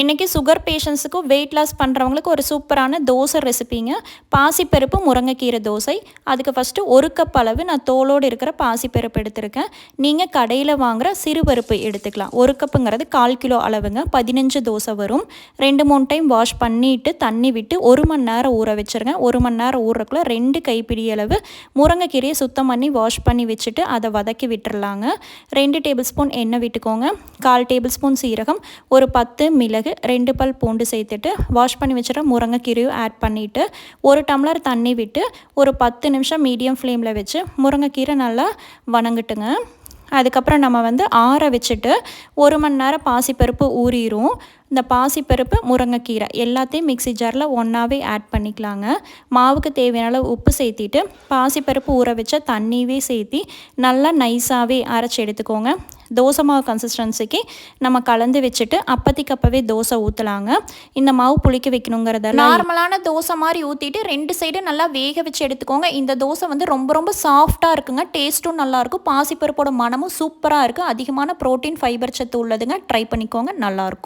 இன்றைக்கி sugar பேஷண்ட்ஸுக்கும் weight loss பண்ணுறவங்களுக்கு ஒரு சூப்பரான தோசை ரெசிபிங்க பாசிப்பருப்பு முருங்கைக்கீரை தோசை. அதுக்கு ஃபஸ்ட்டு ஒரு கப் அளவு நான் தோலோடு இருக்கிற பாசிப்பருப்பு எடுத்திருக்கேன். நீங்கள் கடையில் வாங்குகிற சிறுபருப்பு எடுத்துக்கலாம். ஒரு கப்புங்கிறது கால் கிலோ அளவுங்க. பதினஞ்சு தோசை வரும். ரெண்டு மூணு டைம் வாஷ் பண்ணிவிட்டு தண்ணி விட்டு ஒரு மணி நேரம் ஊற வச்சுருங்க. ஒரு மணி நேரம் ஊறுறக்குள்ள ரெண்டு கைப்பிடி அளவு முருங்கைக்கீரையை சுத்தம் பண்ணி வாஷ் பண்ணி வச்சுட்டு அதை வதக்கி விட்டுறலாங்க. ரெண்டு டேபிள் ஸ்பூன் எண்ணெய் விட்டுக்கோங்க. கால் டேபிள் ஸ்பூன் சீரகம். ஒரு பத்து மிளகு ரெண்டு பல் பூண்டு சேர்த்துட்டு வாஷ் பண்ணி வச்சுற முருங்கைக்கீரையும் ஆட் பண்ணிவிட்டு ஒரு டம்ளர் தண்ணி விட்டு ஒரு பத்து நிமிஷம் மீடியம் ஃப்ளேமில் வச்சு முருங்கைக்கீரை நல்லா வணங்கட்டுங்க. அதுக்கப்புறம் நம்ம வந்து ஆற வச்சுட்டு ஒரு மணி நேரம் பாசிப்பருப்பு ஊறிடும் இந்த பாசிப்பருப்பு முருங்கைக்கீரை எல்லாத்தையும் மிக்சி ஜாரில் ஒன்றாவே ஆட் பண்ணிக்கலாங்க. மாவுக்கு தேவையான அளவு உப்பு சேர்த்திட்டு பாசிப்பருப்பு ஊற வச்ச தண்ணியவே சேர்த்தி நல்லா நைஸாகவே அரைச்சி எடுத்துக்கோங்க. தோசை மாவு கன்சிஸ்டன்சிக்கு நம்ம கலந்து வச்சுட்டு அப்பத்திக்கு அப்போவே தோசை ஊற்றலாங்க இந்த மாவு புளிக்க வைக்கணுங்கிறத நார்மலான தோசை மாதிரி ஊற்றிட்டு ரெண்டு சைடு நல்லா வேக வச்சு எடுத்துக்கோங்க. இந்த தோசை வந்து ரொம்ப ரொம்ப சாஃப்டாக இருக்குங்க. டேஸ்ட்டும் நல்லாயிருக்கும் பாசிப்பருப்போட மனமும் சூப்பராக இருக்குது அதிகமான ப்ரோட்டீன் ஃபைபர் சத்து உள்ளதுங்க. ட்ரை பண்ணிக்கோங்க. நல்லாயிருக்கும்